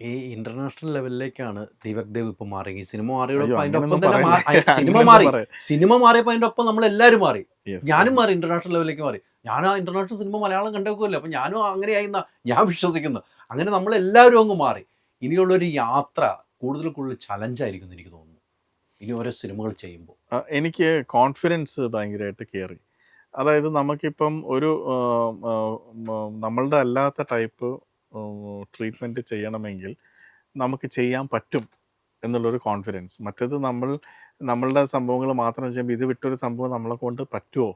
ഈ ഇന്റർനാഷണൽ ലെവലിലേക്കാണ് ദീപക് ദേവ് ഇപ്പൊ മാറി. ഈ സിനിമ അതിന്റെ ഒപ്പം തന്നെ സിനിമ മാറി. സിനിമ മാറിയപ്പോ അതിന്റെ ഒപ്പം നമ്മൾ എല്ലാവരും മാറി ഞാനും മാറി ഇന്റർനാഷണൽ ലെവലിലേക്ക് മാറി. ഞാൻ ആ ഇന്റർനാഷണൽ സിനിമ മലയാളം കണ്ടേക്കുമല്ലോ അപ്പൊ ഞാനും അങ്ങനെ എന്നാ ഞാൻ വിശ്വസിക്കുന്നു. അങ്ങനെ നമ്മൾ എല്ലാവരും അങ്ങ് മാറി. ഇനിയുള്ളൊരു യാത്ര കൂടുതൽ കൂടുതൽ ചലഞ്ചായിരിക്കും എനിക്ക് തോന്നുന്നു. ഇനി ഓരോ സിനിമകൾ ചെയ്യുമ്പോൾ. എനിക്ക് കോൺഫിഡൻസ് ഭയങ്കരമായിട്ട് കയറി അതായത് നമുക്കിപ്പം ഒരു നമ്മളുടെ അല്ലാത്ത ടൈപ്പ് ട്രീറ്റ്മെന്റ് ചെയ്യണമെങ്കിൽ നമുക്ക് ചെയ്യാൻ പറ്റും എന്നുള്ളൊരു കോൺഫിഡൻസ് മറ്റേത് നമ്മൾ നമ്മളുടെ സംഭവങ്ങൾ മാത്രം ചെയ്യുമ്പോൾ ഇത് വിട്ടൊരു സംഭവം നമ്മളെ കൊണ്ട് പറ്റുമോ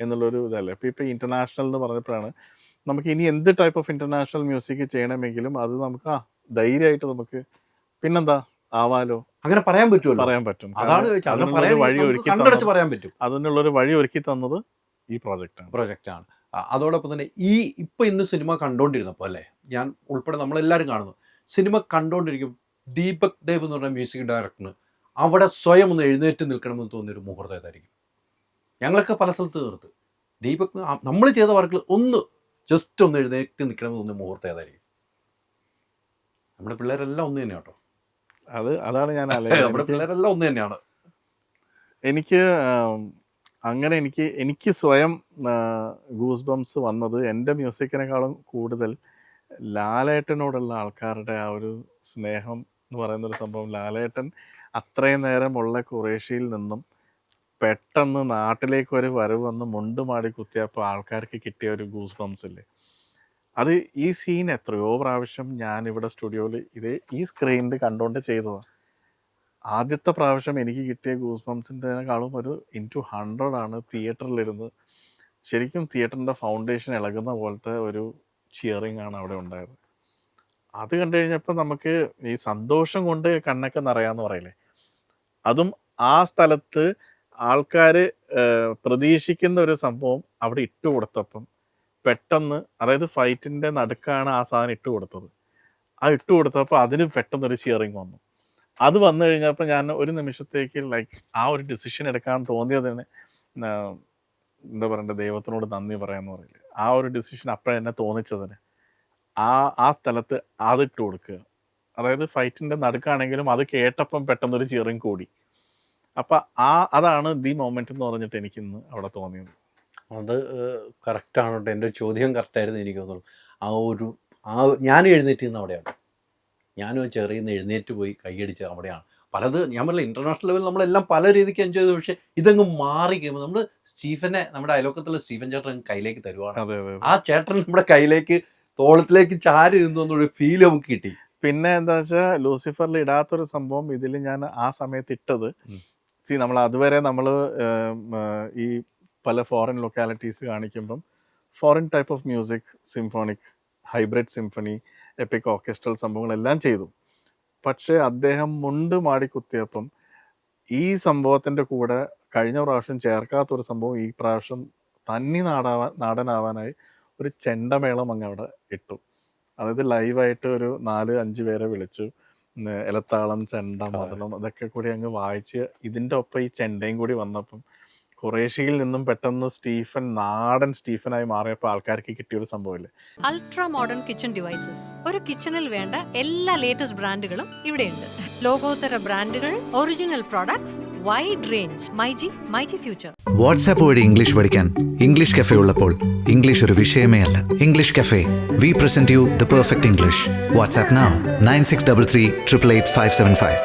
എന്നുള്ളൊരു ഇതല്ലേ. ഇപ്പോൾ ഇപ്പോൾ ഇന്റർനാഷണൽ എന്ന് പറഞ്ഞപ്പോഴാണ് നമുക്ക് ഇനി എന്ത് ടൈപ്പ് ഓഫ് ഇന്റർനാഷണൽ മ്യൂസിക് ചെയ്യണമെങ്കിലും അത് നമുക്ക് ആ ധൈര്യമായിട്ട് നമുക്ക് പിന്നെന്താ ആവാലോ? അങ്ങനെ പറയാൻ പറ്റുമോ പറയാൻ പറ്റും. അതാണ് വഴി ഒരുക്കി പറയാൻ പറ്റും. അതിനുള്ളൊരു വഴി ഒരുക്കി തന്നത് ഈ പ്രോജക്റ്റാണ് പ്രോജക്റ്റാണ് അതോടൊപ്പം തന്നെ ഈ ഇപ്പൊ ഇന്ന് സിനിമ കണ്ടോണ്ടിരുന്നപ്പോൾ അല്ലേ ഞാൻ ഉൾപ്പെടെ നമ്മളെല്ലാവരും കാണുന്നു. സിനിമ കണ്ടോണ്ടിരിക്കും. ദീപക് ദേവ് എന്ന് പറഞ്ഞ മ്യൂസിക് ഡയറക്ടറിന് അവിടെ സ്വയം ഒന്ന് എഴുന്നേറ്റ് നിൽക്കണമെന്ന് തോന്നിയൊരു മുഹൂർത്തം ഏതായിരിക്കും? ഞങ്ങളൊക്കെ പല സ്ഥലത്ത് തീർത്ത്. ദീപക് നമ്മൾ ചെയ്ത വർക്കിൽ ഒന്ന് ജസ്റ്റ് ഒന്ന് എഴുന്നേറ്റ് നിൽക്കണമെന്ന് തോന്നിയ മുഹൂർത്തം ഏതായിരിക്കും? നമ്മുടെ പിള്ളേരെല്ലാം ഒന്ന് തന്നെയാണ് കേട്ടോ. അത് അതാണ് ഞാൻ നമ്മുടെ പിള്ളേരെല്ലാം ഒന്ന് തന്നെയാണ്. എനിക്ക് അങ്ങനെ എനിക്ക് എനിക്ക് സ്വയം ഗൂസ് ബംസ് വന്നത് എന്റെ മ്യൂസിക്കിനേക്കാളും കൂടുതൽ ലാലേട്ടനോടുള്ള ആൾക്കാരുടെ ആ ഒരു സ്നേഹം എന്ന് പറയുന്ന ഒരു സംഭവം ലാലേട്ടൻ അത്രയും നേരമുള്ള കുറേഷ്യയിൽ നിന്നും പെട്ടെന്ന് നാട്ടിലേക്ക് ഒരു വരവ് വന്ന് മുണ്ട് മാടി കുത്തിയപ്പോൾ ആൾക്കാർക്ക് കിട്ടിയ ഒരു ഗൂസ് ബംസ് ഇല്ലേ? അത് ഈ സീൻ എത്രയോ പ്രാവശ്യം ഞാൻ ഇവിടെ സ്റ്റുഡിയോയിൽ ഇത് ഈ സ്ക്രീനിൽ കണ്ടുകൊണ്ട് ചെയ്തതാണ് ആദ്യത്തെ പ്രാവശ്യം എനിക്ക് കിട്ടിയ ഗൂസ് ബംസിന്റെക്കാളും ഒരു ഇൻ ടു ആണ് തിയേറ്ററിലിരുന്ന് ശരിക്കും തിയേറ്ററിന്റെ ഫൗണ്ടേഷൻ ഇളകുന്ന പോലത്തെ ഒരു ചിയറിങ് ആണ് അവിടെ ഉണ്ടായത്. അത് കണ്ടു കഴിഞ്ഞപ്പോൾ നമുക്ക് ഈ സന്തോഷം കൊണ്ട് കണ്ണൊക്കെ നിറയാന്ന് പറയില്ലേ? അതും ആ സ്ഥലത്ത് ആൾക്കാർ പ്രതീക്ഷിക്കുന്ന ഒരു സംഭവം അവിടെ ഇട്ട് കൊടുത്തപ്പം പെട്ടെന്ന് അതായത് ഫൈറ്റിന്റെ നടുക്കാണ് ആ സാധനം ഇട്ട് കൊടുത്തത്. ആ ഇട്ട് കൊടുത്തപ്പോൾ അതിന് പെട്ടെന്ന് ഒരു ചിയറിങ് വന്നു. അത് വന്നു കഴിഞ്ഞപ്പോൾ ഞാൻ ഒരു നിമിഷത്തേക്ക് ലൈക്ക് ആ ഒരു ഡിസിഷൻ എടുക്കാൻ തോന്നിയതിന് എന്താ പറയണ്ടേ ദൈവത്തിനോട് നന്ദി പറയാന്ന് പറയില്ലേ? ആ ഒരു ഡിസിഷൻ അപ്പോഴെന്നെ തോന്നിച്ചതിന്. ആ ആ സ്ഥലത്ത് അതിട്ട് കൊടുക്കുക. അതായത് ഫൈറ്റിന്റെ നടുക്കാണെങ്കിലും അത് കേട്ടപ്പം പെട്ടെന്നൊരു ചിയറിങ് കൂടി. അപ്പം ആ അതാണ് ദി മൊമെന്റ് എന്ന് പറഞ്ഞിട്ട് എനിക്കിന്ന് അവിടെ തോന്നിയത്. അത് കറക്റ്റാണ് കേട്ടോ. എന്റെ ചോദ്യം കറക്റ്റായിരുന്നു എനിക്ക് തോന്നുന്നു. ആ ഒരു ആ ഞാൻ എഴുന്നേറ്റ് നിന്ന് അവിടെയാണ്. ഞാനും ചെറിയ എഴുന്നേറ്റ് പോയി കൈയടിച്ച് അവിടെയാണ്. പലത് ഞാൻ പറഞ്ഞില്ല ഇന്റർനാഷണൽ ലെവലിൽ നമ്മളെല്ലാം പല രീതിക്ക് എൻജോയ് ചെയ്തു. പക്ഷേ ഇതങ്ങ് മാറി കഴിയുമ്പോൾ നമ്മൾ സ്റ്റീഫനെ നമ്മുടെ അയലോക്കത്തുള്ള സ്റ്റീഫൻ ചേട്ടൻ കയ്യിലേക്ക് തരുവാണ്. ആ ചേട്ടൻ നമ്മുടെ കയ്യിലേക്ക് തോളത്തിലേക്ക് ചാരി നിന്നൊരു ഫീൽ നമുക്ക് കിട്ടി. പിന്നെ എന്താ വെച്ചാൽ ലൂസിഫറിൽ ഇടാത്തൊരു സംഭവം ഇതിൽ ഞാൻ ആ സമയത്ത് ഇട്ടത്. നമ്മൾ അതുവരെ നമ്മൾ ഈ പല foreign localities കാണിക്കുമ്പം foreign type of music symphonic hybrid symphony epic orchestral സംഭവങ്ങളെല്ലാം ചെയ്തു. പക്ഷേ അദ്ദേഹം മുണ്ട് മാടിക്കുത്തിയപ്പം ഈ സംഭവത്തിന്റെ കൂടെ കഴിഞ്ഞ പ്രാവശ്യം ചേർക്കാത്തൊരു സംഭവം ഈ പ്രാവശ്യം തന്നി നാടാവാൻ നാടനാവാനായി ഒരു ചെണ്ടമേളം അങ്ങ് അവിടെ ഇട്ടു. അതായത് ലൈവായിട്ട് ഒരു നാല് അഞ്ച് പേരെ വിളിച്ചു. ഇലത്താളം ചെണ്ട മതളം അതൊക്കെ കൂടി അങ്ങ് വായിച്ച് ഇതിന്റെ ഒപ്പം ഈ ചെണ്ടയും കൂടി വന്നപ്പം കുറേഷ്യയിൽ നിന്നും പെട്ടെന്ന് സ്റ്റീഫൻ നാടൻ സ്റ്റീഫനായി മാറിയപ്പോൾ ആൾക്കാർക്ക് കിട്ടിയൊരു സംഭവമില്ലേ? അൾട്രാ മോഡേൺ കിച്ചൺ ഡിവൈസസ് ഒരു കിച്ചണിൽ വേണ്ട എല്ലാ ലേറ്റസ്റ്റ് ബ്രാൻഡുകളും ഇവിടെയുണ്ട്. ലോകോത്തര ബ്രാൻഡുകൾ original products wide range myG myG future WhatsApp വഴി ഇംഗ്ലീഷ് പഠിക്കാൻ ഇംഗ്ലീഷ് കഫേ ഉള്ളപ്പോൾ ഇംഗ്ലീഷ് ഒരു വിഷയമേ അല്ല. English cafe we present you the perfect English WhatsApp nine six double three triple eight five seven five